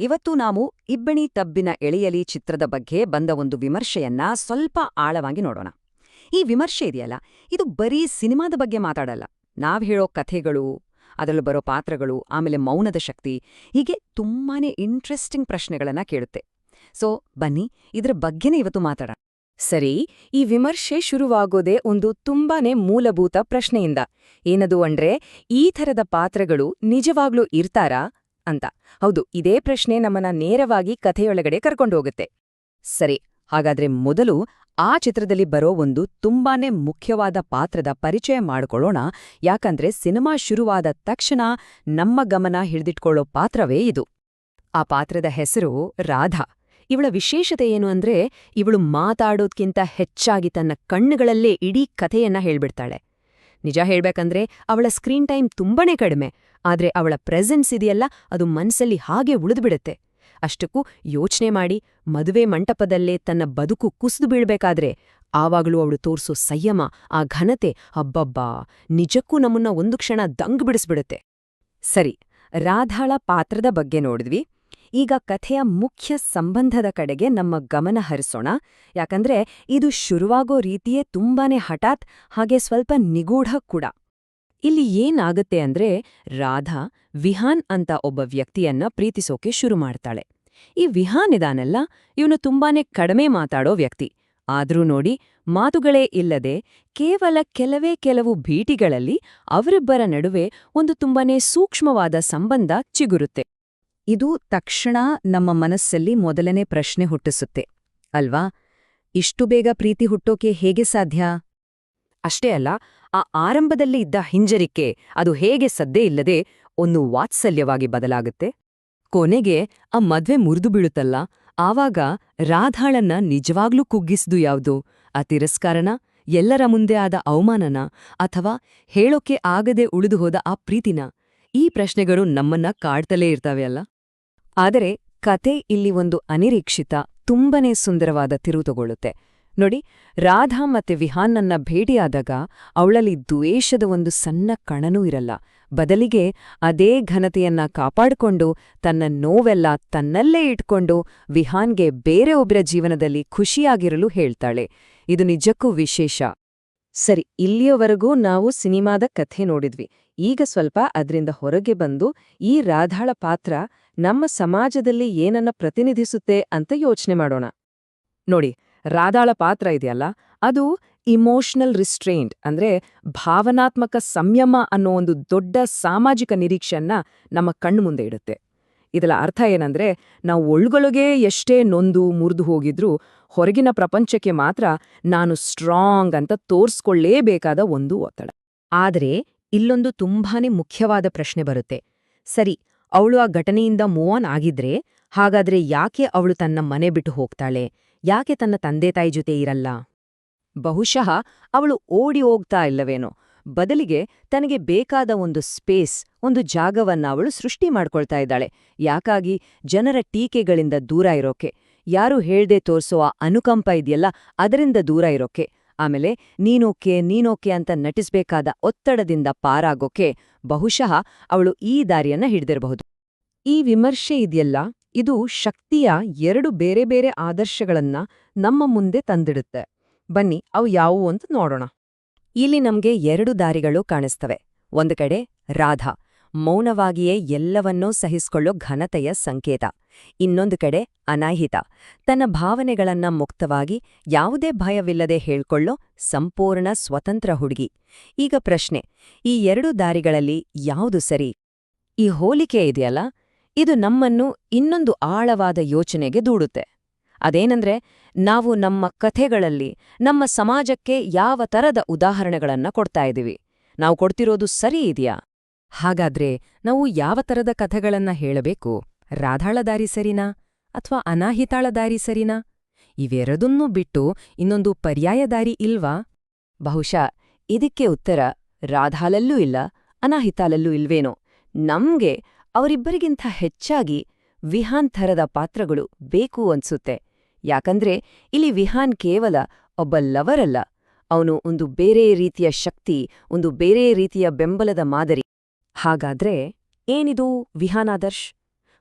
ಇವತ್ತು ನಾವು ಇಬ್ಬಣಿ ತಬ್ಬಿನ ಎಳೆಯಲಿ ಚಿತ್ರದ ಬಗ್ಗೆ ಬಂದ ಒಂದು ವಿಮರ್ಶೆಯನ್ನ ಸ್ವಲ್ಪ ಆಳವಾಗಿ ನೋಡೋಣ. ಈ ವಿಮರ್ಶೆ ಇದೆಯಲ್ಲ, ಇದು ಬರೀ ಸಿನಿಮಾದ ಬಗ್ಗೆ ಮಾತಾಡಲ್ಲ. ನಾವ್ ಹೇಳೋ ಕಥೆಗಳು, ಅದರಲ್ಲಿ ಬರೋ ಪಾತ್ರಗಳು, ಆಮೇಲೆ ಮೌನದ ಶಕ್ತಿ, ಹೀಗೆ ತುಂಬಾನೇ ಇಂಟ್ರೆಸ್ಟಿಂಗ್ ಪ್ರಶ್ನೆಗಳನ್ನ ಕೇಳುತ್ತೆ. ಸೊ ಬನ್ನಿ, ಇದ್ರ ಬಗ್ಗೆನೇ ಇವತ್ತು ಮಾತಾಡೋಣ. ಸರಿ, ಈ ವಿಮರ್ಶೆ ಶುರುವಾಗೋದೇ ಒಂದು ತುಂಬಾನೇ ಮೂಲಭೂತ ಪ್ರಶ್ನೆಯಿಂದ. ಏನದು ಅಂದ್ರೆ, ಈ ಥರದ ಪಾತ್ರಗಳು ನಿಜವಾಗ್ಲೂ ಇರ್ತಾರಾ? ಅಂತ. ಹೌದು, ಇದೇ ಪ್ರಶ್ನೆ ನಮ್ಮನ್ನ ನೇರವಾಗಿ ಕಥೆಯೊಳಗಡೆ ಕರ್ಕೊಂಡೋಗುತ್ತೆ. ಸರಿ, ಹಾಗಾದ್ರೆ ಮೊದಲು ಆ ಚಿತ್ರದಲ್ಲಿ ಬರೋ ಒಂದು ತುಂಬಾನೇ ಮುಖ್ಯವಾದ ಪಾತ್ರದ ಪರಿಚಯ ಮಾಡಿಕೊಳ್ಳೋಣ. ಯಾಕಂದ್ರೆ ಸಿನಿಮಾ ಶುರುವಾದ ತಕ್ಷಣ ನಮ್ಮ ಗಮನ ಹಿಡಿದಿಟ್ಕೊಳ್ಳೋ ಪಾತ್ರವೇ ಇದು. ಆ ಪಾತ್ರದ ಹೆಸರು ರಾಧಾ. ಇವಳ ವಿಶೇಷತೆ ಏನು ಅಂದ್ರೆ, ಇವಳು ಮಾತಾಡೋದ್ಕಿಂತ ಹೆಚ್ಚಾಗಿ ತನ್ನ ಕಣ್ಣುಗಳಲ್ಲೇ ಇಡೀ ಕಥೆಯನ್ನ ಹೇಳ್ಬಿಡ್ತಾಳೆ. ನಿಜ ಹೇಳ್ಬೇಕಂದ್ರೆ ಅವಳ ಸ್ಕ್ರೀನ್ ಟೈಮ್ ತುಂಬಾನೇ ಕಡಿಮೆ. ಆದ್ರೆ ಅವಳ ಪ್ರೆಸೆನ್ಸ್ ಇದೆಯಲ್ಲ, ಅದು ಮನ್ಸಲ್ಲಿ ಹಾಗೆ ಉಳಿದುಬಿಡುತ್ತೆ. ಅಷ್ಟಕ್ಕೂ ಯೋಚನೆ ಮಾಡಿ, ಮದುವೆ ಮಂಟಪದಲ್ಲೇ ತನ್ನ ಬದುಕು ಕುಸಿದು ಬೀಳ್ಬೇಕಾದ್ರೆ ಆವಾಗಲೂ ಅವಳು ತೋರಿಸೋ ಸಂಯಮ, ಆ ಘನತೆ ಹಬ್ಬಬ್ಬಾ ನಿಜಕ್ಕೂ ನಮ್ಮನ್ನ ಒಂದು ಕ್ಷಣ ದಂಗ್ ಬಿಡಿಸ್ಬಿಡುತ್ತೆ. ಸರಿ, ರಾಧಾಳ ಪಾತ್ರದ ಬಗ್ಗೆ ನೋಡಿದ್ವಿ. ಈಗ ಕಥೆಯ ಮುಖ್ಯ ಸಂಬಂಧದ ಕಡೆಗೆ ನಮ್ಮ ಗಮನ ಹರಿಸೋಣ. ಯಾಕಂದ್ರೆ ಇದು ಶುರುವಾಗೋ ರೀತಿಯೇ ತುಂಬಾನೇ ಹಠಾತ್, ಹಾಗೆ ಸ್ವಲ್ಪ ನಿಗೂಢ ಕೂಡ. ಇಲ್ಲಿ ಏನಾಗುತ್ತೆ ಅಂದ್ರೆ ರಾಧಾ, ವಿಹಾನ್ ಅಂತ ಒಬ್ಬ ವ್ಯಕ್ತಿಯನ್ನ ಪ್ರೀತಿಸೋಕೆ ಶುರು ಮಾಡ್ತಾಳೆ. ಈ ವಿಹಾನ್ ಇದಾನಲ್ಲ, ಇವನು ತುಂಬಾನೇ ಕಡಿಮೆ ಮಾತಾಡೋ ವ್ಯಕ್ತಿ. ಆದ್ರೂ ನೋಡಿ, ಮಾತುಗಳೇ ಇಲ್ಲದೆ ಕೇವಲ ಕೆಲವೇ ಕೆಲವು ಭೀಟಿಗಳಲ್ಲಿ ಅವರಿಬ್ಬರ ನಡುವೆ ಒಂದು ತುಂಬಾನೇ ಸೂಕ್ಷ್ಮವಾದ ಸಂಬಂಧ ಚಿಗುರುತ್ತೆ. ಇದು ತಕ್ಷಣ ನಮ್ಮ ಮನಸ್ಸಲ್ಲಿ ಮೊದಲನೇ ಪ್ರಶ್ನೆ ಹುಟ್ಟಿಸುತ್ತೆ. ಅಲ್ವಾ? ಇಷ್ಟು ಬೇಗ ಪ್ರೀತಿ ಹುಟ್ಟೋಕೆ ಹೇಗೆ ಸಾಧ್ಯ? ಅಷ್ಟೇ ಅಲ್ಲ, ಆ ಆರಂಭದಲ್ಲಿ ಇದ್ದ ಹಿಂಜರಿಕೆ ಅದು ಹೇಗೆ ಸದ್ದೇ ಇಲ್ಲದೆ ಒಂದು ವಾತ್ಸಲ್ಯವಾಗಿ ಬದಲಾಗುತ್ತೆ? ಕೊನೆಗೆ ಆ ಮದ್ವೆ ಮುರಿದು ಬೀಳುತ್ತಲ್ಲ, ಆವಾಗ ರಾಧಾಳನ್ನ ನಿಜವಾಗ್ಲೂ ಕುಗ್ಗಿಸ್ದು ಯಾವುದು? ಆ ತಿರಸ್ಕಾರನ? ಎಲ್ಲರ ಮುಂದೆ ಆದ ಅವಮಾನನ? ಅಥವಾ ಹೇಳೋಕೆ ಆಗದೆ ಉಳಿದು ಹೋದ ಆ ಪ್ರೀತಿನ? ಈ ಪ್ರಶ್ನೆಗಳು ನಮ್ಮನ್ನ ಕಾಡ್ತಲೇ ಇರ್ತಾವೆ ಅಲ್ಲ? ಆದರೆ ಕತೆ ಇಲ್ಲಿ ಒಂದು ಅನಿರೀಕ್ಷಿತ, ತುಂಬನೇ ಸುಂದರವಾದ ತಿರುವು ತಗೊಳ್ಳುತ್ತೆ. ನೋಡಿ, ರಾಧಾ ಮತ್ತೆ ವಿಹಾನ್ನನ್ನ ಭೇಟಿಯಾದಾಗ ಅವಳಲ್ಲಿ ದ್ವೇಷದ ಒಂದು ಸಣ್ಣ ಕಣನೂ ಇರಲ್ಲ. ಬದಲಿಗೆ ಅದೇ ಘನತೆಯನ್ನ ಕಾಪಾಡಿಕೊಂಡು, ತನ್ನ ನೋವೆಲ್ಲ ತನ್ನಲ್ಲೇ ಇಟ್ಕೊಂಡು ವಿಹಾನ್ಗೆ ಬೇರೆ ಒಬ್ಬರ ಜೀವನದಲ್ಲಿ ಖುಷಿಯಾಗಿರಲು ಹೇಳ್ತಾಳೆ. ಇದು ನಿಜಕ್ಕೂ ವಿಶೇಷ. ಸರಿ, ಇಲ್ಲಿಯವರೆಗೂ ನಾವು ಸಿನಿಮಾದ ಕಥೆ ನೋಡಿದ್ವಿ. ಈಗ ಸ್ವಲ್ಪ ಅದರಿಂದ ಹೊರಗೆ ಬಂದು, ಈ ರಾಧಾಳ ಪಾತ್ರ ನಮ್ಮ ಸಮಾಜದಲ್ಲಿ ಏನನ್ನ ಪ್ರತಿನಿಧಿಸುತ್ತೆ ಅಂತ ಯೋಚನೆ ಮಾಡೋಣ. ನೋಡಿ, ರಾಧಾಳ ಪಾತ್ರ ಇದೆಯಲ್ಲ, ಅದು ಇಮೋಷನಲ್ ರಿಸ್ಟ್ರೇಂಟ್ ಅಂದ್ರೆ ಭಾವನಾತ್ಮಕ ಸಂಯಮ ಅನ್ನೋ ಒಂದು ದೊಡ್ಡ ಸಾಮಾಜಿಕ ನಿರೀಕ್ಷೆಯನ್ನ ನಮ್ಮ ಕಣ್ಣು ಮುಂದೆ ಇಡುತ್ತೆ. ಇದರ ಅರ್ಥ ಏನಂದ್ರೆ, ನಾವು ಒಳ್ಗೊಳಗೆ ಎಷ್ಟೇ ನೊಂದು, ಮುರಿದು ಹೋಗಿದ್ರೂ ಹೊರಗಿನ ಪ್ರಪಂಚಕ್ಕೆ ಮಾತ್ರ ನಾನು ಸ್ಟ್ರಾಂಗ್ ಅಂತ ತೋರ್ಸ್ಕೊಳ್ಳೇಬೇಕಾದ ಒಂದು ಒತ್ತಡ. ಆದರೆ ಇಲ್ಲೊಂದು ತುಂಬಾನೇ ಮುಖ್ಯವಾದ ಪ್ರಶ್ನೆ ಬರುತ್ತೆ. ಸರಿ, ಅವಳು ಆ ಘಟನೆಯಿಂದ ಮೂವ್ ಆನ್ ಆಗಿದ್ರೆ ಹಾಗಾದ್ರೆ ಯಾಕೆ ಅವಳು ತನ್ನ ಮನೆ ಬಿಟ್ಟು ಹೋಗ್ತಾಳೆ? ಯಾಕೆ ತನ್ನ ತಂದೆ ತಾಯಿ ಜೊತೆ ಇರಲ್ಲ? ಬಹುಶಃ ಅವಳು ಓಡಿ ಹೋಗ್ತಾ ಇಲ್ಲವೇನೋ. ಬದಲಿಗೆ ತನಗೆ ಬೇಕಾದ ಒಂದು ಸ್ಪೇಸ್ ಒಂದು ಜಾಗವನ್ನ ಅವಳು ಸೃಷ್ಟಿ ಮಾಡ್ಕೊಳ್ತಾ ಇದ್ದಾಳೆ. ಯಾಕಾಗಿ? ಜನರ ಟೀಕೆಗಳಿಂದ ದೂರ ಇರೋಕೆ. ಯಾರು ಹೇಳ್ದೆ ತೋರ್ಸೋ ಆ ಅನುಕಂಪ ಇದೆಯಲ್ಲ, ಅದರಿಂದ ದೂರ ಇರೋಕೆ. ಆಮೇಲೆ, ನೀನೋಕೆ ನೀನೋಕೆ ಅಂತ ನಟಿಸ್ಬೇಕಾದ ಒತ್ತಡದಿಂದ ಪಾರಾಗೋಕೆ ಬಹುಶಃ ಅವಳು ಈ ದಾರಿಯನ್ನ ಹಿಡ್ದಿರಬಹುದು. ಈ ವಿಮರ್ಶೆ ಇದೆಯಲ್ಲ, ಇದು ಶಕ್ತಿಯ ಎರಡು ಬೇರೆ ಬೇರೆ ಆದರ್ಶಗಳನ್ನ ನಮ್ಮ ಮುಂದೆ ತಂದಿಡುತ್ತೆ. ಬನ್ನಿ, ಅವು ಯಾವುವು ಅಂತ ನೋಡೋಣ. ಇಲ್ಲಿ ನಮ್ಗೆ ಎರಡು ದಾರಿಗಳು ಕಾಣಿಸ್ತವೆ. ಒಂದು ಕಡೆ ರಾಧಾ, ಮೌನವಾಗಿಯೇ ಎಲ್ಲವನ್ನೂ ಸಹಿಸ್ಕೊಳ್ಳೋ ಘನತೆಯ ಸಂಕೇತ. ಇನ್ನೊಂದು ಕಡೆ ಅನಾಹಿತ. ತನ್ನ ಭಾವನೆಗಳನ್ನ ಮುಕ್ತವಾಗಿ ಯಾವುದೇ ಭಯವಿಲ್ಲದೆ ಹೇಳ್ಕೊಳ್ಳೋ ಸಂಪೂರ್ಣ ಸ್ವತಂತ್ರ ಹುಡುಗಿ. ಈಗ ಪ್ರಶ್ನೆ, ಈ ಎರಡು ದಾರಿಗಳಲ್ಲಿ ಯಾವುದು ಸರಿ? ಈ ಹೋಲಿಕೆ ಇದೆಯಲ್ಲ? ಇದು ನಮ್ಮನ್ನು ಇನ್ನೊಂದು ಆಳವಾದ ಯೋಚನೆಗೆ ದೂಡುತ್ತೆ. ಅದೇನಂದ್ರೆ, ನಾವು ನಮ್ಮ ಕಥೆಗಳಲ್ಲಿ, ನಮ್ಮ ಸಮಾಜಕ್ಕೆ ಯಾವ ತರದ ಉದಾಹರಣೆಗಳನ್ನ ಕೊಡ್ತಾ ಇದ್ದೀವಿ. ನಾವು ಕೊಡ್ತಿರೋದು ಸರಿ ಇದೆಯಾ? ಹಾಗಾದ್ರೆ, ನಾವು ಯಾವ ತರದ ಕಥೆಗಳನ್ನ ಹೇಳಬೇಕು? ರಾಧಾಳ ದಾರಿ ಸರಿನಾ ಅಥವಾ ಅನಾಹಿತಾಳ ದಾರಿ ಸರಿನಾ? ಇವೆರದನ್ನೂ ಬಿಟ್ಟು ಇನ್ನೊಂದು ಪರ್ಯಾಯ ದಾರಿ ಇಲ್ವಾ? ಬಹುಶಃ ಇದಕ್ಕೆ ಉತ್ತರ ರಾಧಾಲಲ್ಲೂ ಇಲ್ಲ ಅನಾಹಿತಾಲಲ್ಲೂ ಇಲ್ವೇನೋ. ನಮ್ಗೆ ಅವರಿಬ್ಬರಿಗಿಂತ ಹೆಚ್ಚಾಗಿ ವಿಹಾನ್ ಥರದ ಪಾತ್ರಗಳು ಬೇಕು ಅನ್ಸುತ್ತೆ. ಯಾಕಂದ್ರೆ ಇಲ್ಲಿ ವಿಹಾನ್ ಕೇವಲ ಒಬ್ಬ ಲವರಲ್ಲ ಅವನು ಒಂದು ಬೇರೆ ರೀತಿಯ ಶಕ್ತಿ, ಒಂದು ಬೇರೆ ರೀತಿಯ ಬೆಂಬಲದ ಮಾದರಿ. ಹಾಗಾದ್ರೆ ಏನಿದು ವಿಹಾನಾದರ್ಶ್?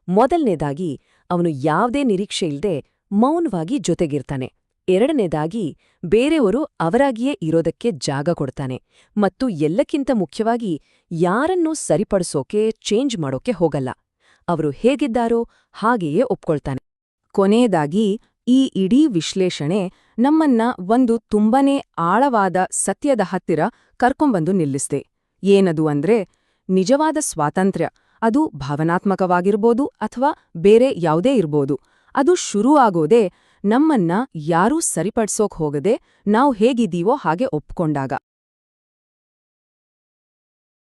ಮೊದಲನೇದಾಗಿ ಅವನು ಯಾವುದೇ ನಿರೀಕ್ಷೆ ಇಲ್ಲದೆ ಮೌನವಾಗಿ ಜೊತೆಗಿರ್ತಾನೆ. ಎರಡನೇದಾಗಿ ಬೇರೆಯವರು ಅವರಾಗಿಯೇ ಇರೋದಕ್ಕೆ ಜಾಗ ಕೊಡ್ತಾನೆ ಮತ್ತು ಎಲ್ಲಕ್ಕಿಂತ ಮುಖ್ಯವಾಗಿ ಯಾರನ್ನೂ ಸರಿಪಡಿಸೋಕೆ ಚೇಂಜ್ ಮಾಡೋಕೆ ಹೋಗಲ್ಲ. ಅವರು ಹೇಗಿದ್ದಾರೋ ಹಾಗೆಯೇ ಒಪ್ಕೊಳ್ತಾನೆ. ಕೊನೆಯದಾಗಿ ಈ ಇಡೀ ವಿಶ್ಲೇಷಣೆ ನಮ್ಮನ್ನ ಒಂದು ತುಂಬನೇ ಆಳವಾದ ಸತ್ಯದ ಹತ್ತಿರ ಕರ್ಕೊಂಬಂದು ನಿಲ್ಲಿಸ್ದೆ. ಏನದು ಅಂದ್ರೆ ನಿಜವಾದ ಸ್ವಾತಂತ್ರ್ಯ. ಅದು ಭಾವನಾತ್ಮಕವಾಗಿರ್ಬೋದು ಅಥವಾ ಬೇರೆ ಯಾವುದೇ ಇರ್ಬೋದು. ಅದು ಶುರು ಆಗೋದೇ ನಮ್ಮನ್ನ ಯಾರೂ ಸರಿಪಡ್ಸೋಕ್ ಹೋಗದೆ ನಾವು ಹೇಗಿದ್ದೀವೋ ಹಾಗೆ ಒಪ್ಕೊಂಡಾಗ.